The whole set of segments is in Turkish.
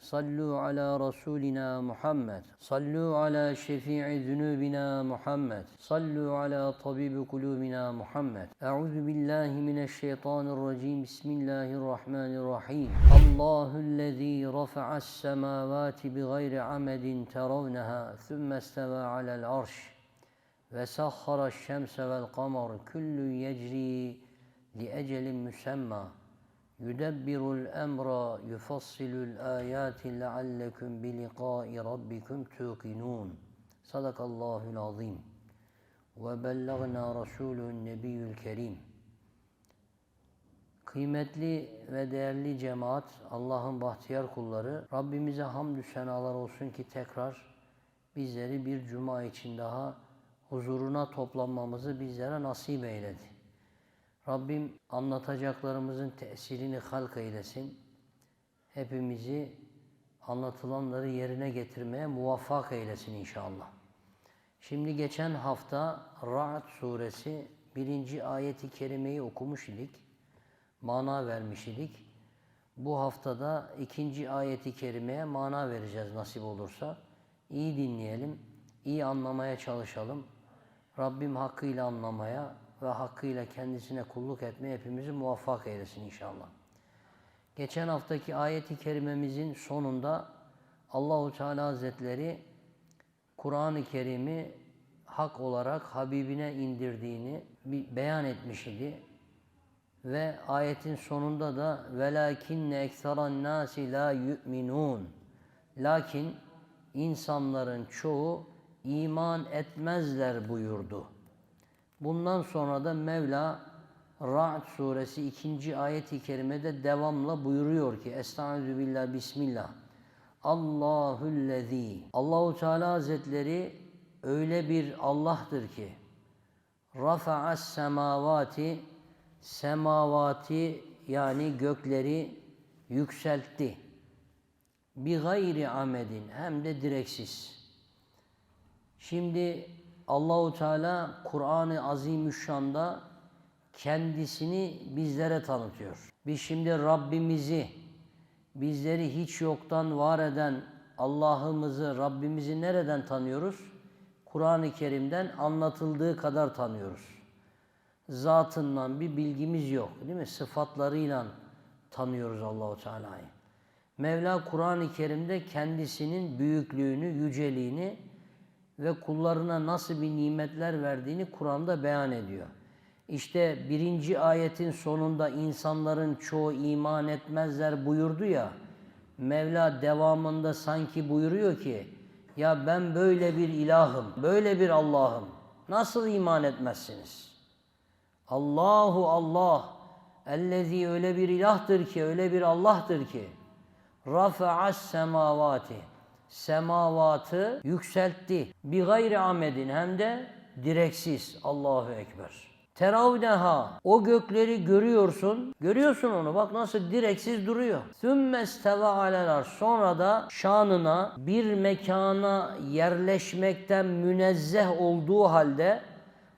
صلوا على رسولنا محمد. صلوا على شفيع ذنوبنا محمد. صلوا على طبيب قلوبنا محمد. أعوذ بالله من الشيطان الرجيم. بسم الله الرحمن الرحيم. الله الذي رفع السماوات بغير عمد ترونها ثم استوى على العرش وسخر الشمس والقمر. كل يجري لأجل مسمى. يدبر الأمر يفصل الآيات لعلكم بلقاء ربكم توقنون صدق الله العظيم وبلغنا رسوله النبي الكريم Kıymetli ve değerli cemaat, Allah'ın bahtiyar kulları, Rabbimize hamdü senalar olsun ki tekrar bizleri bir cuma için daha huzuruna toplanmamızı bizlere nasip eyledi. Rabbim anlatacaklarımızın tesirini halk eylesin. Hepimizi anlatılanları yerine getirmeye muvaffak eylesin inşallah. Şimdi geçen hafta Ra'd suresi birinci ayeti kerimeyi okumuş idik. Mana vermiş idik. Bu haftada ikinci ayeti kerimeye mana vereceğiz nasip olursa. İyi dinleyelim, iyi anlamaya çalışalım. Rabbim hakkıyla anlamaya, ve hakkıyla kendisine kulluk etmeye hepimizi muvaffak eylesin inşallah. Geçen haftaki ayeti kerimemizin sonunda Allahu Teala Hazretleri Kur'an-ı Kerim'i hak olarak Habibine indirdiğini beyan etmiş idi. Ve ayetin sonunda da velakinne ekseran nasi la yu'minun. Lakin insanların çoğu iman etmezler buyurdu. Bundan sonra da Mevla Ra'd suresi 2. ayet-i kerimede devamla buyuruyor ki Estaizu billah bismillah Allahüllezî Allahu Teala Hazretleri öyle bir Allah'tır ki rafa'as semavati semavati yani gökleri yükseltti. Bi gayri amedin hem de direksiz. Şimdi Allahu Teala Kur'an-ı Azimüşşan'da kendisini bizlere tanıtıyor. Biz şimdi Rabbimizi, bizleri hiç yoktan var eden Allah'ımızı, Rabbimizi nereden tanıyoruz? Kur'an-ı Kerim'den anlatıldığı kadar tanıyoruz. Zatından bir bilgimiz yok, değil mi? Sıfatlarıyla tanıyoruz Allahu Teala'yı. Mevla Kur'an-ı Kerim'de kendisinin büyüklüğünü, yüceliğini ve kullarına nasıl bir nimetler verdiğini Kur'an'da beyan ediyor. İşte birinci ayetin sonunda insanların çoğu iman etmezler buyurdu ya, Mevla devamında sanki buyuruyor ki, ya ben böyle bir ilahım, böyle bir Allah'ım, nasıl iman etmezsiniz? Allahu Allah, ellezi öyle bir ilahtır ki, öyle bir Allah'tır ki, rafa'as semavati, semavatı yükseltti. Bir gayri amedin hem de direksiz. Allahu Ekber. Teravneha o gökleri görüyorsun. Görüyorsun onu bak nasıl direksiz duruyor. Sümme steve aleler sonra da şanına bir mekana yerleşmekten münezzeh olduğu halde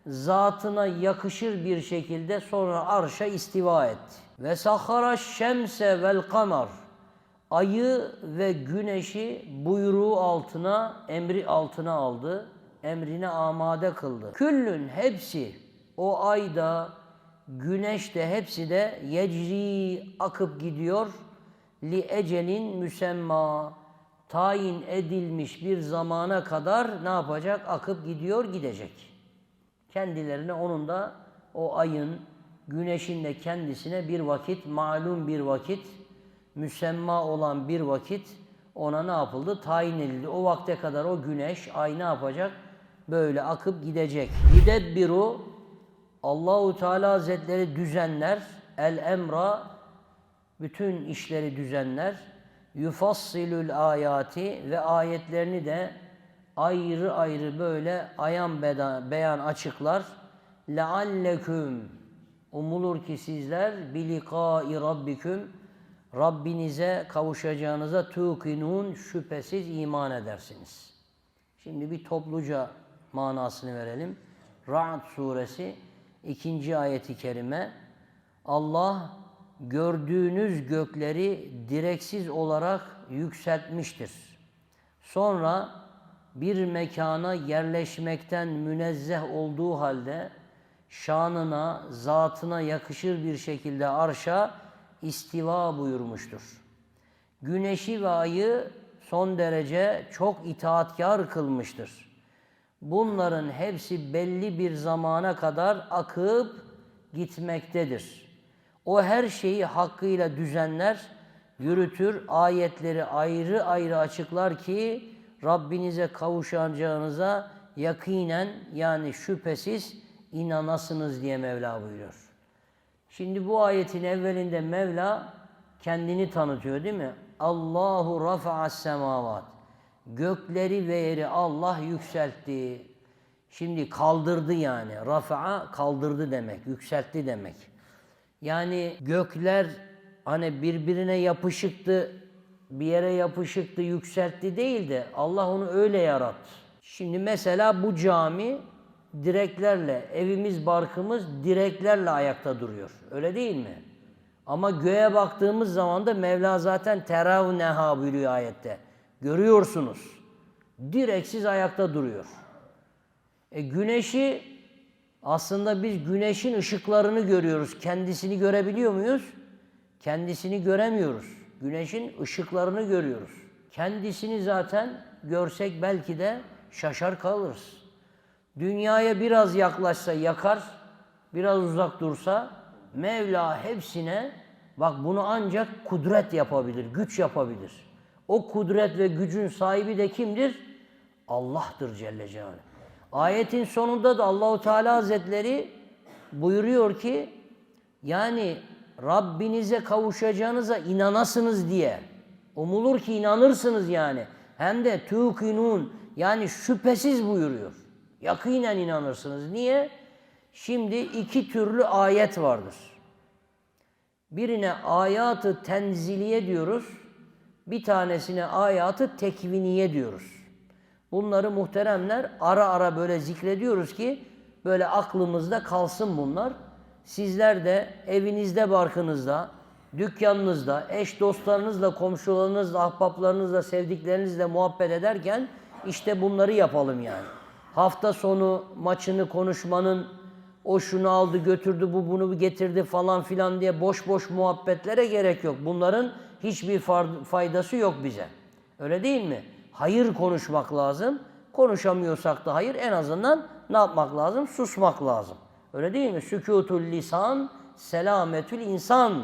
zatına yakışır bir şekilde sonra arşa istiva etti. Ve sahara şemse vel kamar ayı ve güneşi buyruğu altına, emri altına aldı. Emrine amade kıldı. Küllün hepsi o ayda, güneş de hepsi de yecri akıp gidiyor. Li ecelin müsemma tayin edilmiş bir zamana kadar ne yapacak? Akıp gidiyor, gidecek. Kendilerine onun da o ayın, güneşin de kendisine bir vakit, malum bir vakit müsemma olan bir vakit ona ne yapıldı? Tayin edildi. O vakte kadar o güneş, ay ne yapacak? Böyle akıp gidecek. Yidebbiru Allahu Teala Hazretleri düzenler. El emra bütün işleri düzenler. Yufassilül ayati ve ayetlerini de ayrı ayrı böyle ayan beyan açıklar. lealleküm umulur ki sizler bilikai rabbiküm Rabbinize kavuşacağınıza tuqinun şüphesiz iman edersiniz. Şimdi bir topluca manasını verelim. Ra'd suresi ikinci ayeti kerime Allah gördüğünüz gökleri direksiz olarak yükseltmiştir. Sonra bir mekana yerleşmekten münezzeh olduğu halde şanına, zatına yakışır bir şekilde arşa istiva buyurmuştur. Güneşi ve ayı son derece çok itaatkar kılmıştır. Bunların hepsi belli bir zamana kadar akıp gitmektedir. O her şeyi hakkıyla düzenler, yürütür, ayetleri ayrı ayrı açıklar ki Rabbinize kavuşacağınıza yakinen yani şüphesiz inanasınız diye Mevla buyuruyor. Şimdi bu ayetin evvelinde Mevla kendini tanıtıyor değil mi? Allahu rafa'as semavat. Gökleri ve yeri Allah yükseltti. Şimdi kaldırdı yani. Rafa'a kaldırdı demek, yükseltti demek. Yani gökler hani birbirine yapışıktı, bir yere yapışıktı, yükseltti değil de Allah onu öyle yarattı. Şimdi mesela bu cami direklerle, evimiz, barkımız direklerle ayakta duruyor. Öyle değil mi? Ama göğe baktığımız zaman da Mevla zaten teravneha buyuruyor ayette. Görüyorsunuz. Direksiz ayakta duruyor. E güneşi aslında biz güneşin ışıklarını görüyoruz. Kendisini görebiliyor muyuz? Kendisini göremiyoruz. Güneşin ışıklarını görüyoruz. Kendisini zaten görsek belki de şaşar kalırız. Dünyaya biraz yaklaşsa yakar, biraz uzak dursa Mevla hepsine bak bunu ancak kudret yapabilir, güç yapabilir. O kudret ve gücün sahibi de kimdir? Allah'tır Celle Celaluhu. Ayetin sonunda da Allahu Teala Hazretleri buyuruyor ki yani Rabbinize kavuşacağınıza inanasınız diye. Umulur ki inanırsınız yani. Hem de tukinun yani şüphesiz buyuruyor. Yakinen inanırsınız. Niye? Şimdi iki türlü ayet vardır. Birine ayatı tenziliye diyoruz. Bir tanesine ayatı tekviniye diyoruz. Bunları muhteremler ara ara böyle zikrediyoruz ki böyle aklımızda kalsın bunlar. Sizler de evinizde, barkınızda, dükkanınızda, eş dostlarınızla, komşularınızla, ahbaplarınızla, sevdiklerinizle muhabbet ederken işte bunları yapalım yani. Hafta sonu maçını konuşmanın o şunu aldı götürdü bu bunu getirdi falan filan diye boş boş muhabbetlere gerek yok. Bunların hiçbir faydası yok bize. Öyle değil mi? Hayır konuşmak lazım. Konuşamıyorsak da hayır en azından ne yapmak lazım? Susmak lazım. Öyle değil mi? Sükutul lisan, selametül insan.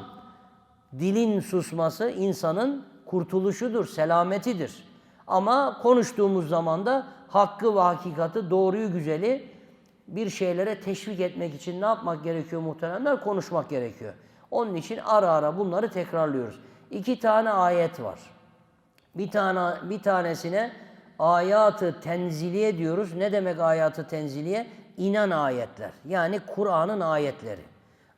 Dilin susması insanın kurtuluşudur, selametidir. Ama konuştuğumuz zaman da hakkı ve hakikati, doğruyu, güzeli bir şeylere teşvik etmek için ne yapmak gerekiyor muhteremler? Konuşmak gerekiyor. Onun için ara ara bunları tekrarlıyoruz. İki tane ayet var. Bir tane bir tanesine ayatı tenziliye diyoruz. Ne demek ayatı tenziliye? İnan ayetler. Yani Kur'an'ın ayetleri.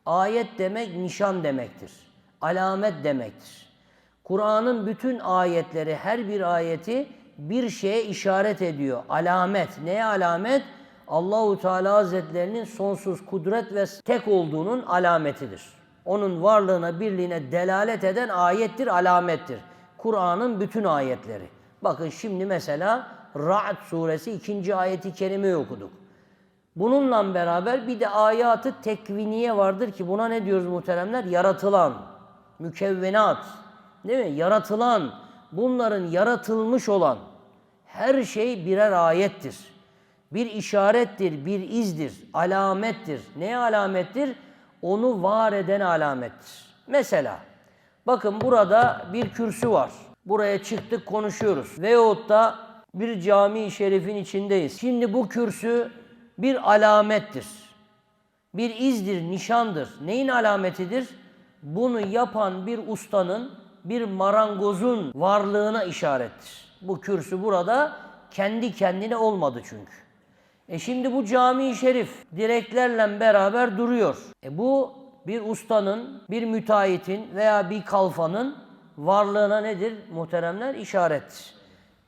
Ayet demek nişan demektir. Alamet demektir. Kur'an'ın bütün ayetleri, her bir ayeti bir şeye işaret ediyor. Alamet. Neye alamet? Allahu Teala Hazretlerinin sonsuz kudret ve tek olduğunun alametidir. Onun varlığına, birliğine delalet eden ayettir, alamettir. Kur'an'ın bütün ayetleri. Bakın şimdi mesela Ra'd suresi ikinci ayeti kerimeyi okuduk. Bununla beraber bir de ayatı tekviniye vardır ki buna ne diyoruz muhteremler? Yaratılan, mükevvenat, değil mi? Yaratılan, bunların yaratılmış olan her şey birer ayettir. Bir işarettir, bir izdir, alamettir. Neye alamettir? Onu var eden alamettir. Mesela bakın burada bir kürsü var. Buraya çıktık konuşuyoruz. Veyahut da bir cami-i şerifin içindeyiz. Şimdi bu kürsü bir alamettir. Bir izdir, nişandır. Neyin alametidir? Bunu yapan bir ustanın, bir marangozun varlığına işarettir. Bu kürsü burada kendi kendine olmadı çünkü. E şimdi bu cami-i şerif direklerle beraber duruyor. E bu bir ustanın, bir müteahhitin veya bir kalfanın varlığına nedir muhteremler? İşarettir.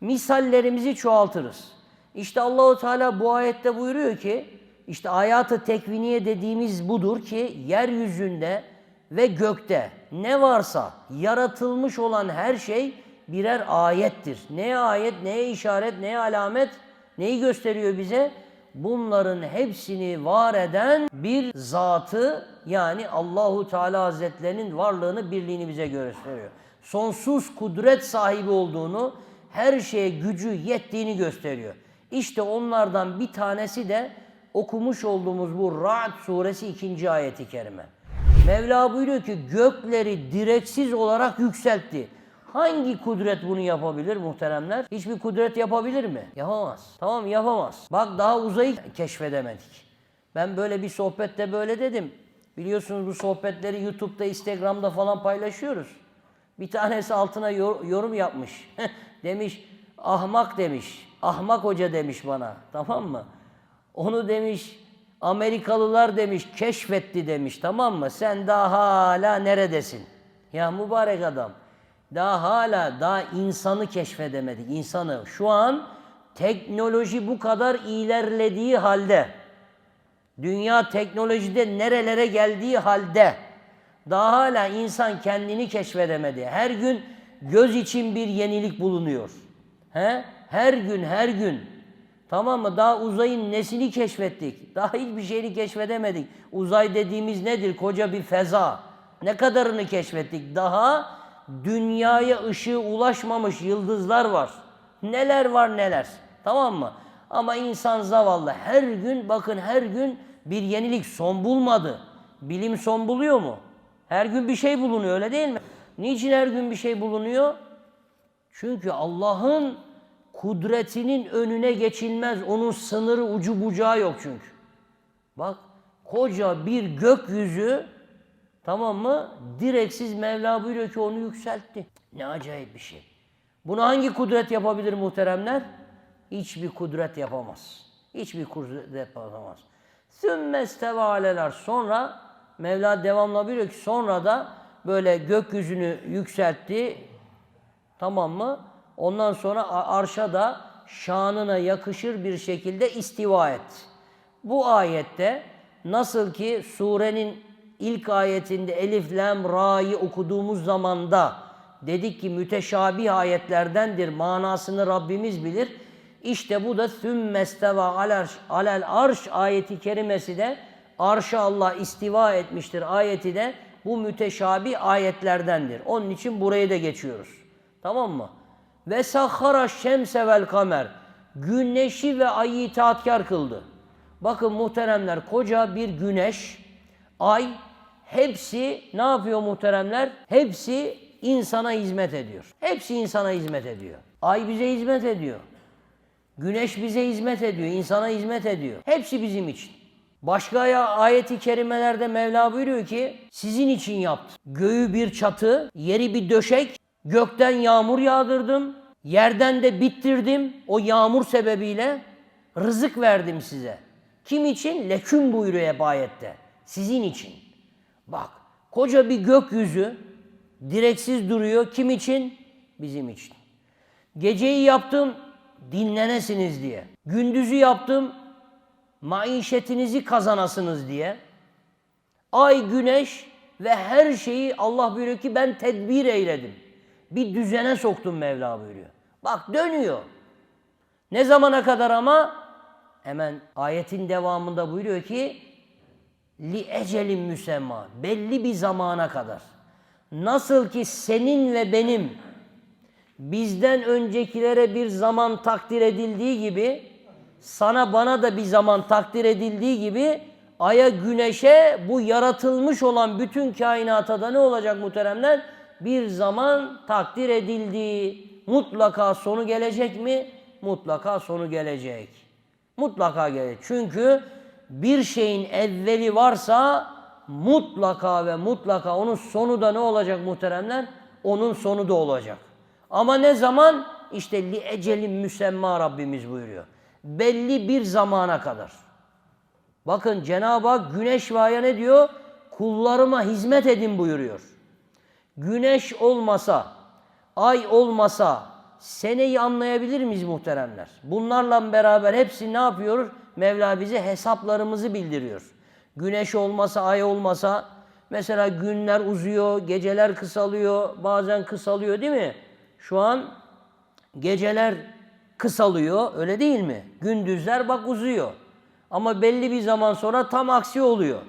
Misallerimizi çoğaltırız. İşte Allahu Teala bu ayette buyuruyor ki işte hayatı tekviniye dediğimiz budur ki yeryüzünde ve gökte ne varsa yaratılmış olan her şey birer ayettir. Neye ayet, neye işaret, neye alamet, neyi gösteriyor bize? Bunların hepsini var eden bir zatı yani Allahu Teala Hazretlerinin varlığını, birliğini bize gösteriyor. Sonsuz kudret sahibi olduğunu, her şeye gücü yettiğini gösteriyor. İşte onlardan bir tanesi de okumuş olduğumuz bu Ra'd suresi 2. ayeti kerime. Mevla buyuruyor ki gökleri direksiz olarak yükseltti. Hangi kudret bunu yapabilir muhteremler? Hiçbir kudret yapabilir mi? Yapamaz. Tamam yapamaz. Bak daha uzayı keşfedemedik. Ben böyle bir sohbette böyle dedim. Biliyorsunuz bu sohbetleri YouTube'da, Instagram'da falan paylaşıyoruz. Bir tanesi altına yor- yorum yapmış. demiş ahmak demiş. Ahmak hoca demiş bana. Tamam mı? Onu demiş Amerikalılar demiş keşfetti demiş tamam mı? Sen daha hala neredesin? Ya mübarek adam. Daha hala daha insanı keşfedemedik. insanı. Şu an teknoloji bu kadar ilerlediği halde dünya teknolojide nerelere geldiği halde daha hala insan kendini keşfedemedi. Her gün göz için bir yenilik bulunuyor. He? Her gün her gün. Tamam mı? Daha uzayın nesini keşfettik? Daha hiçbir şeyini keşfedemedik. Uzay dediğimiz nedir? Koca bir feza. Ne kadarını keşfettik? Daha dünyaya ışığı ulaşmamış yıldızlar var. Neler var neler. Tamam mı? Ama insan zavallı her gün bakın her gün bir yenilik son bulmadı. Bilim son buluyor mu? Her gün bir şey bulunuyor öyle değil mi? Niçin her gün bir şey bulunuyor? Çünkü Allah'ın kudretinin önüne geçilmez. Onun sınırı ucu bucağı yok çünkü. Bak koca bir gökyüzü tamam mı? Direksiz Mevla buyuruyor ki onu yükseltti. Ne acayip bir şey. Bunu hangi kudret yapabilir muhteremler? Hiçbir kudret yapamaz. Hiçbir kudret yapamaz. Sümmesteva aleler. Sonra Mevla devamla buyuruyor ki sonra da böyle gökyüzünü yükseltti. Tamam mı? Ondan sonra arşa da şanına yakışır bir şekilde istiva et. Bu ayette nasıl ki surenin ilk ayetinde Elif, Lam, Ra'yı okuduğumuz zamanda dedik ki müteşabih ayetlerdendir. Manasını Rabbimiz bilir. İşte bu da sümmesteva alel, alel arş ayeti kerimesi de arşa Allah istiva etmiştir ayeti de bu müteşabih ayetlerdendir. Onun için burayı da geçiyoruz. Tamam mı? Ve sahhara şemse vel kamer. Güneşi ve ayı itaatkar kıldı. Bakın muhteremler koca bir güneş, ay hepsi ne yapıyor muhteremler? Hepsi insana hizmet ediyor. Hepsi insana hizmet ediyor. Ay bize hizmet ediyor. Güneş bize hizmet ediyor, insana hizmet ediyor. Hepsi bizim için. Başka ya ayeti kerimelerde Mevla buyuruyor ki sizin için yaptım. Göğü bir çatı, yeri bir döşek, gökten yağmur yağdırdım, yerden de bittirdim. O yağmur sebebiyle rızık verdim size. Kim için? Leküm buyuruyor ayette. Sizin için. Bak koca bir gökyüzü direksiz duruyor. Kim için? Bizim için. Geceyi yaptım dinlenesiniz diye. Gündüzü yaptım maişetinizi kazanasınız diye. Ay, güneş ve her şeyi Allah buyuruyor ki ben tedbir eyledim. Bir düzene soktum Mevla buyuruyor. Bak dönüyor. Ne zamana kadar ama? Hemen ayetin devamında buyuruyor ki li ecelin müsemma belli bir zamana kadar. Nasıl ki senin ve benim bizden öncekilere bir zaman takdir edildiği gibi sana bana da bir zaman takdir edildiği gibi aya güneşe bu yaratılmış olan bütün kainata da ne olacak muhteremler? Bir zaman takdir edildi. Mutlaka sonu gelecek mi? Mutlaka sonu gelecek. Mutlaka gelecek. Çünkü bir şeyin evveli varsa mutlaka ve mutlaka onun sonu da ne olacak muhteremler? Onun sonu da olacak. Ama ne zaman? İşte li ecelin müsemma Rabbimiz buyuruyor. Belli bir zamana kadar. Bakın Cenab-ı Hak güneş ve aya ne diyor? Kullarıma hizmet edin buyuruyor. Güneş olmasa, ay olmasa seneyi anlayabilir miyiz muhteremler? Bunlarla beraber hepsi ne yapıyoruz? Mevla bize hesaplarımızı bildiriyor. Güneş olmasa, ay olmasa mesela günler uzuyor, geceler kısalıyor, bazen kısalıyor değil mi? Şu an geceler kısalıyor, öyle değil mi? Gündüzler bak uzuyor. Ama belli bir zaman sonra tam aksi oluyor.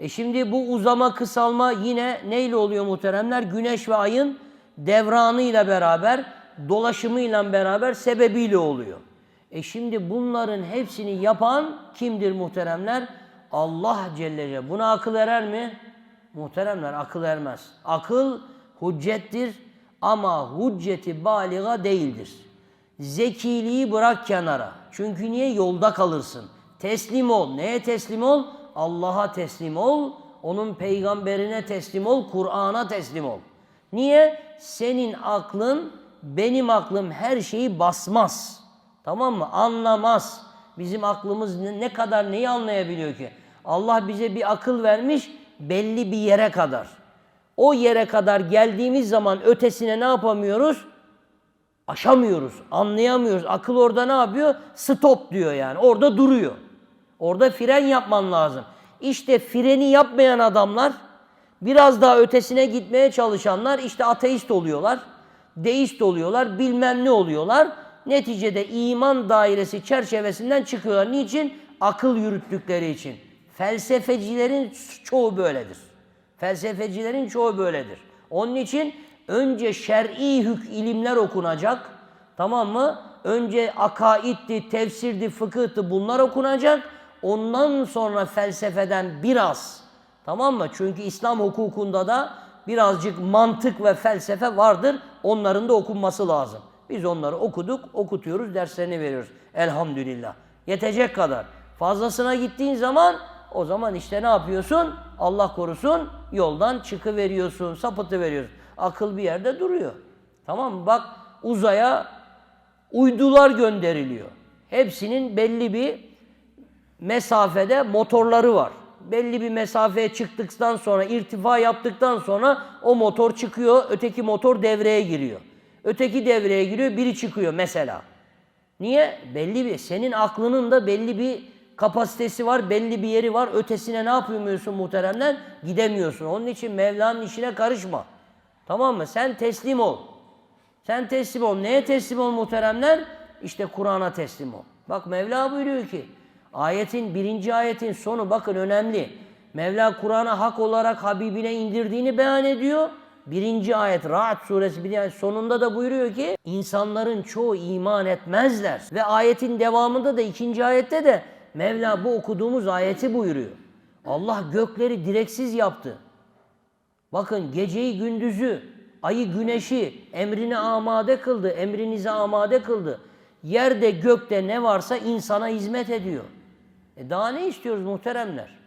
E şimdi bu uzama kısalma yine neyle oluyor muhteremler? Güneş ve ayın devranıyla beraber, dolaşımıyla beraber sebebiyle oluyor. E şimdi bunların hepsini yapan kimdir muhteremler? Allah Celle Celle. Buna akıl erer mi? Muhteremler akıl ermez. Akıl hüccettir ama hücceti baliga değildir. Zekiliği bırak kenara. Çünkü niye? Yolda kalırsın. Teslim ol. Neye teslim ol? Allah'a teslim ol. Onun peygamberine teslim ol. Kur'an'a teslim ol. Niye? Senin aklın, benim aklım her şeyi basmaz. Tamam mı? Anlamaz. Bizim aklımız ne, kadar neyi anlayabiliyor ki? Allah bize bir akıl vermiş belli bir yere kadar. O yere kadar geldiğimiz zaman ötesine ne yapamıyoruz? Aşamıyoruz, anlayamıyoruz. Akıl orada ne yapıyor? Stop diyor yani. Orada duruyor. Orada fren yapman lazım. İşte freni yapmayan adamlar, biraz daha ötesine gitmeye çalışanlar işte ateist oluyorlar, deist oluyorlar, bilmem ne oluyorlar. Neticede iman dairesi çerçevesinden çıkıyorlar. Niçin? Akıl yürüttükleri için. Felsefecilerin çoğu böyledir. Felsefecilerin çoğu böyledir. Onun için önce şer'i hük ilimler okunacak. Tamam mı? Önce akaiddi, tefsirdi, fıkıhtı bunlar okunacak. Ondan sonra felsefeden biraz. Tamam mı? Çünkü İslam hukukunda da birazcık mantık ve felsefe vardır. Onların da okunması lazım. Biz onları okuduk, okutuyoruz, derslerini veriyoruz. Elhamdülillah. Yetecek kadar. Fazlasına gittiğin zaman o zaman işte ne yapıyorsun? Allah korusun yoldan çıkıveriyorsun, sapıtı veriyorsun. Akıl bir yerde duruyor. Tamam mı? Bak uzaya uydular gönderiliyor. Hepsinin belli bir mesafede motorları var. Belli bir mesafeye çıktıktan sonra, irtifa yaptıktan sonra o motor çıkıyor, öteki motor devreye giriyor. Öteki devreye giriyor, biri çıkıyor mesela. Niye? Belli bir, senin aklının da belli bir kapasitesi var, belli bir yeri var. Ötesine ne yapamıyorsun muhteremler? Gidemiyorsun. Onun için Mevla'nın işine karışma. Tamam mı? Sen teslim ol. Sen teslim ol. Neye teslim ol muhteremler? İşte Kur'an'a teslim ol. Bak Mevla buyuruyor ki, ayetin, birinci ayetin sonu bakın önemli. Mevla Kur'an'a hak olarak Habibine indirdiğini beyan ediyor. Birinci ayet Ra'd suresi bir ayet sonunda da buyuruyor ki insanların çoğu iman etmezler. Ve ayetin devamında da ikinci ayette de Mevla bu okuduğumuz ayeti buyuruyor. Allah gökleri direksiz yaptı. Bakın geceyi gündüzü, ayı güneşi emrine amade kıldı, emrinize amade kıldı. Yerde gökte ne varsa insana hizmet ediyor. E daha ne istiyoruz muhteremler?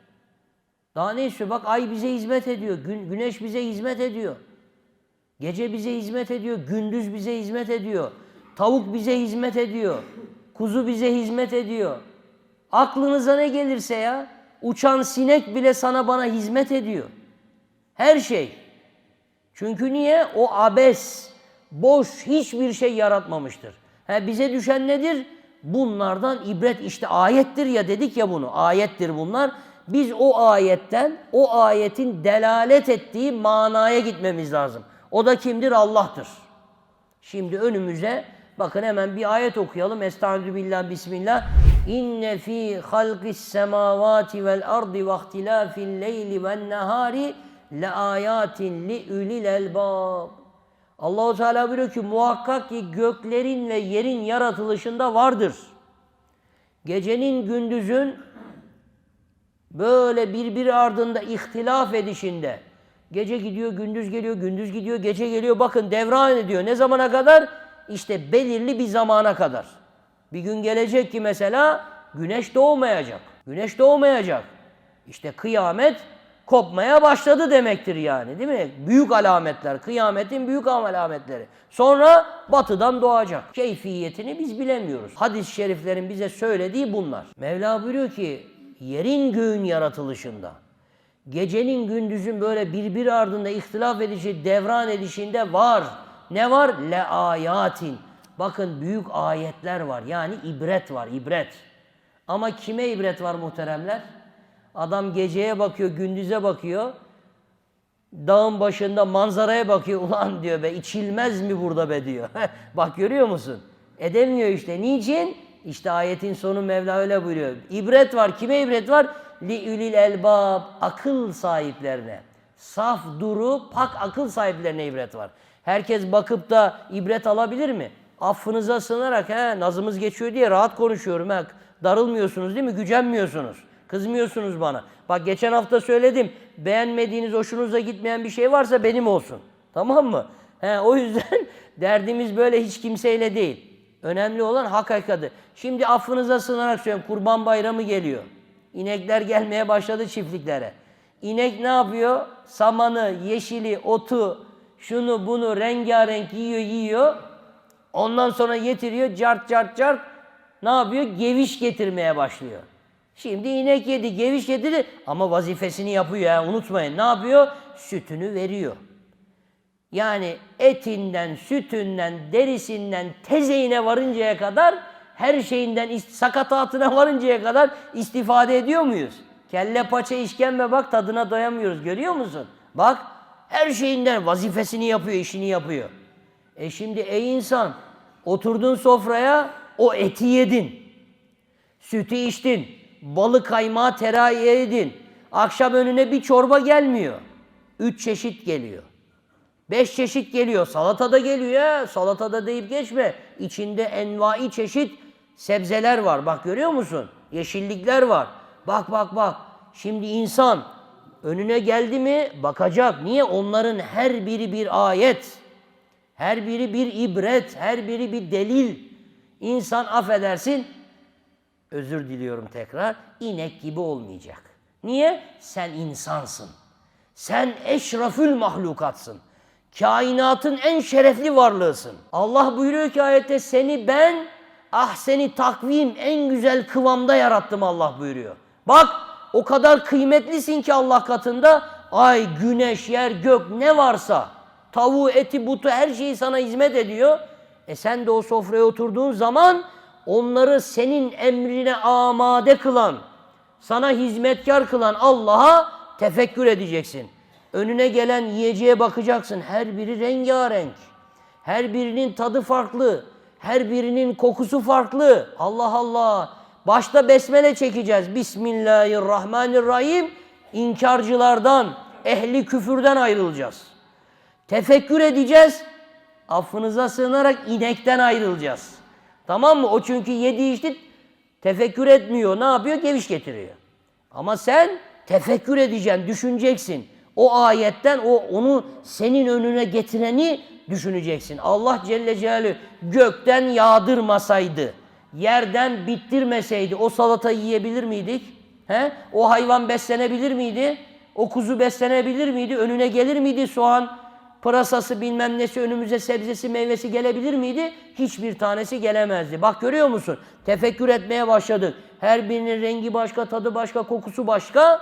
Daha ne istiyor? Bak ay bize hizmet ediyor, gün, güneş bize hizmet ediyor. Gece bize hizmet ediyor, gündüz bize hizmet ediyor. Tavuk bize hizmet ediyor. Kuzu bize hizmet ediyor. Aklınıza ne gelirse ya, uçan sinek bile sana bana hizmet ediyor. Her şey. Çünkü niye? O abes, boş hiçbir şey yaratmamıştır. He, bize düşen nedir? Bunlardan ibret işte ayettir ya dedik ya bunu. Ayettir bunlar. Biz o ayetten, o ayetin delalet ettiği manaya gitmemiz lazım. O da kimdir? Allah'tır. Şimdi önümüze bakın hemen bir ayet okuyalım. Estaizu billah bismillah. İnne fi halqis semavati vel ardi ve ihtilafil leyli ven nehari le ayatin li ulil elbab. Allahu Teala buyuruyor ki muhakkak ki göklerin ve yerin yaratılışında vardır. Gecenin gündüzün böyle birbiri ardında ihtilaf edişinde. Gece gidiyor, gündüz geliyor, gündüz gidiyor, gece geliyor. Bakın devran ediyor. Ne zamana kadar? İşte belirli bir zamana kadar. Bir gün gelecek ki mesela güneş doğmayacak. Güneş doğmayacak. İşte kıyamet kopmaya başladı demektir yani değil mi? Büyük alametler, kıyametin büyük alametleri. Sonra batıdan doğacak. Keyfiyetini biz bilemiyoruz. Hadis-i şeriflerin bize söylediği bunlar. Mevla buyuruyor ki yerin göğün yaratılışında, gecenin gündüzün böyle birbiri ardında ihtilaf edişi, devran edişinde var. Ne var? Le ayatin. Bakın büyük ayetler var. Yani ibret var, ibret. Ama kime ibret var muhteremler? Adam geceye bakıyor, gündüze bakıyor. Dağın başında manzaraya bakıyor. Ulan diyor be içilmez mi burada be diyor. Bak görüyor musun? Edemiyor işte. Niçin? İşte ayetin sonu Mevla öyle buyuruyor. İbret var. Kime ibret var? Li ülil elbab. Akıl sahiplerine. Saf, duru, pak akıl sahiplerine ibret var. Herkes bakıp da ibret alabilir mi? Affınıza sığınarak he, nazımız geçiyor diye rahat konuşuyorum. He. Darılmıyorsunuz değil mi? Gücenmiyorsunuz. Kızmıyorsunuz bana. Bak geçen hafta söyledim. Beğenmediğiniz, hoşunuza gitmeyen bir şey varsa benim olsun. Tamam mı? He, o yüzden derdimiz böyle hiç kimseyle değil. Önemli olan hak hakikadı. Şimdi affınıza sığınarak söylüyorum. Kurban bayramı geliyor. İnekler gelmeye başladı çiftliklere. İnek ne yapıyor? Samanı, yeşili, otu, şunu bunu rengarenk yiyor yiyor. Ondan sonra getiriyor cart cart cart ne yapıyor? Geviş getirmeye başlıyor. Şimdi inek yedi, geviş getirdi ama vazifesini yapıyor ya unutmayın. Ne yapıyor? Sütünü veriyor. Yani etinden, sütünden, derisinden, tezeğine varıncaya kadar her şeyinden sakatatına varıncaya kadar istifade ediyor muyuz? Kelle paça işkembe bak tadına doyamıyoruz görüyor musun? Bak her şeyinden vazifesini yapıyor, işini yapıyor. E şimdi ey insan oturdun sofraya o eti yedin. Sütü içtin. Balı kaymağı terayi yedin. Akşam önüne bir çorba gelmiyor. Üç çeşit geliyor. Beş çeşit geliyor. Salata da geliyor ya. Salatada deyip geçme. İçinde envai çeşit sebzeler var. Bak görüyor musun? Yeşillikler var. Bak bak bak. Şimdi insan önüne geldi mi bakacak. Niye? Onların her biri bir ayet. Her biri bir ibret. Her biri bir delil. İnsan affedersin özür diliyorum tekrar, inek gibi olmayacak. Niye? Sen insansın. Sen eşrafül mahlukatsın. Kainatın en şerefli varlığısın. Allah buyuruyor ki ayette seni ben ah seni takvim en güzel kıvamda yarattım Allah buyuruyor. Bak o kadar kıymetlisin ki Allah katında ay, güneş, yer, gök ne varsa tavuğu, eti, butu her şeyi sana hizmet ediyor. E sen de o sofraya oturduğun zaman onları senin emrine amade kılan, sana hizmetkar kılan Allah'a tefekkür edeceksin. Önüne gelen yiyeceğe bakacaksın. Her biri rengarenk. Her birinin tadı farklı. Her birinin kokusu farklı. Allah Allah. Başta besmele çekeceğiz. Bismillahirrahmanirrahim. İnkarcılardan, ehli küfürden ayrılacağız. Tefekkür edeceğiz. Affınıza sığınarak inekten ayrılacağız. Tamam mı? O çünkü yedi içti tefekkür etmiyor. Ne yapıyor? Geviş getiriyor. Ama sen tefekkür edeceksin, düşüneceksin. O ayetten o onu senin önüne getireni düşüneceksin. Allah Celle Celaluhu gökten yağdırmasaydı, yerden bittirmeseydi o salatayı yiyebilir miydik? He? O hayvan beslenebilir miydi? O kuzu beslenebilir miydi? Önüne gelir miydi soğan, pırasası bilmem nesi önümüze sebzesi meyvesi gelebilir miydi? Hiçbir tanesi gelemezdi. Bak görüyor musun? Tefekkür etmeye başladık. Her birinin rengi başka, tadı başka, kokusu başka.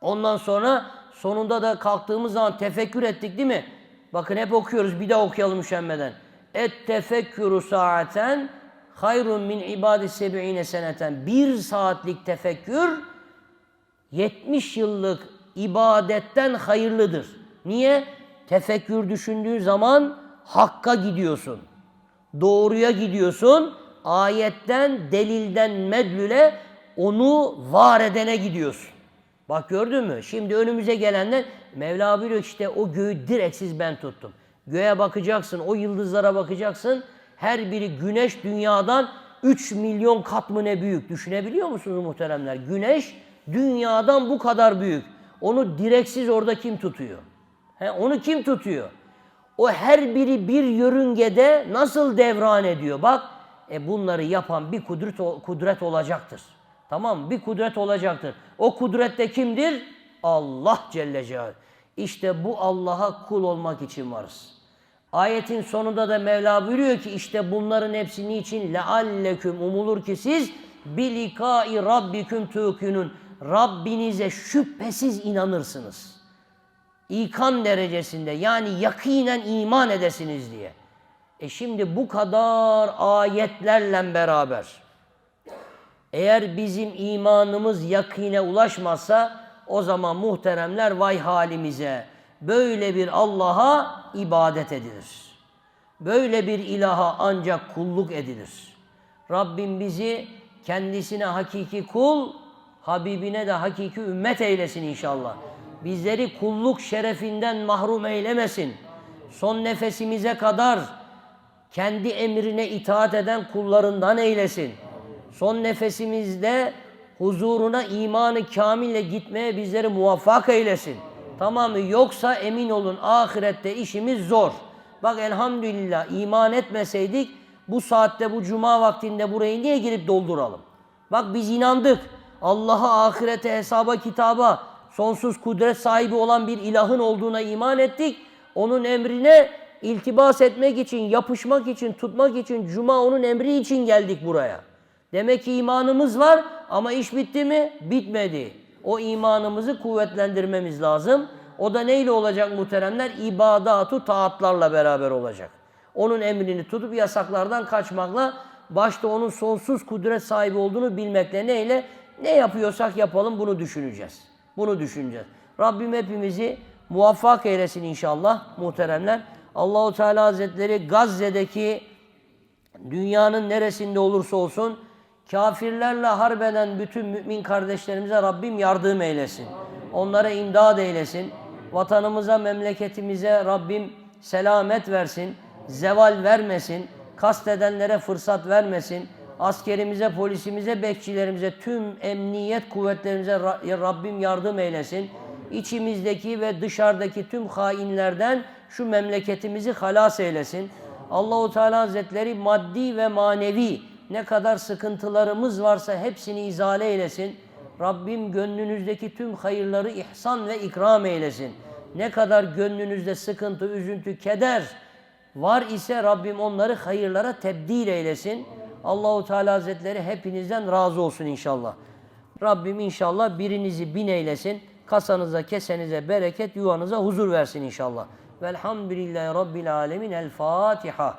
Ondan sonra sonunda da kalktığımız zaman tefekkür ettik değil mi? Bakın hep okuyoruz bir daha okuyalım üşenmeden. Et tefekkürü saaten hayrun min ibadis sebi'ine seneten. Bir saatlik tefekkür 70 yıllık ibadetten hayırlıdır. Niye? Tefekkür düşündüğü zaman hakka gidiyorsun. Doğruya gidiyorsun. Ayetten, delilden, medlüle onu var edene gidiyorsun. Bak gördün mü? Şimdi önümüze gelenler Mevla ki işte o göğü direksiz ben tuttum. Göğe bakacaksın, o yıldızlara bakacaksın. Her biri güneş dünyadan 3 milyon kat mı ne büyük. Düşünebiliyor musunuz muhteremler? Güneş dünyadan bu kadar büyük. Onu direksiz orada kim tutuyor? He, onu kim tutuyor? O her biri bir yörüngede nasıl devran ediyor? Bak e bunları yapan bir kudret, kudret olacaktır. Tamam? Bir kudret olacaktır. O kudret de kimdir? Allah Celle Celaluhu. İşte bu Allah'a kul olmak için varız. Ayetin sonunda da Mevla buyuruyor ki işte bunların hepsi niçin? lealleküm umulur ki siz bilikai rabbiküm tuğkinun. Rabbinize şüphesiz inanırsınız. İkan derecesinde yani yakinen iman edesiniz diye. E şimdi bu kadar ayetlerle beraber eğer bizim imanımız yakine ulaşmazsa o zaman muhteremler vay halimize. Böyle bir Allah'a ibadet edilir. Böyle bir ilaha ancak kulluk edilir. Rabbim bizi kendisine hakiki kul, Habibine de hakiki ümmet eylesin inşallah. Bizleri kulluk şerefinden mahrum eylemesin. Son nefesimize kadar kendi emrine itaat eden kullarından eylesin. Son nefesimizde huzuruna imanı kamille gitmeye bizleri muvaffak eylesin. Tamamı yoksa emin olun ahirette işimiz zor. Bak elhamdülillah iman etmeseydik bu saatte bu cuma vaktinde burayı niye girip dolduralım? Bak biz inandık. Allah'a, ahirete, hesaba, kitaba, sonsuz kudret sahibi olan bir ilahın olduğuna iman ettik. Onun emrine iltibas etmek için, yapışmak için, tutmak için, cuma onun emri için geldik buraya. Demek ki imanımız var ama iş bitti mi? Bitmedi. O imanımızı kuvvetlendirmemiz lazım. O da neyle olacak muhteremler? İbadatu taatlarla beraber olacak. Onun emrini tutup yasaklardan kaçmakla, başta onun sonsuz kudret sahibi olduğunu bilmekle neyle? Ne yapıyorsak yapalım bunu düşüneceğiz. Bunu düşüneceğiz. Rabbim hepimizi muvaffak eylesin inşallah muhteremler. Allahu Teala Hazretleri Gazze'deki dünyanın neresinde olursa olsun kafirlerle harbeden bütün mümin kardeşlerimize Rabbim yardım eylesin. Onlara imdad eylesin. Vatanımıza, memleketimize Rabbim selamet versin. Zeval vermesin. Kastedenlere fırsat vermesin. Askerimize, polisimize, bekçilerimize, tüm emniyet kuvvetlerimize Ra- Rabbim yardım eylesin. İçimizdeki ve dışarıdaki tüm hainlerden şu memleketimizi halas eylesin. Allahu Teala Hazretleri maddi ve manevi ne kadar sıkıntılarımız varsa hepsini izale eylesin. Rabbim gönlünüzdeki tüm hayırları ihsan ve ikram eylesin. Ne kadar gönlünüzde sıkıntı, üzüntü, keder var ise Rabbim onları hayırlara tebdil eylesin. Allahu Teala Hazretleri hepinizden razı olsun inşallah. Rabbim inşallah birinizi bin eylesin. Kasanıza, kesenize bereket, yuvanıza huzur versin inşallah. Velhamdülillahi Rabbil Alemin. El Fatiha.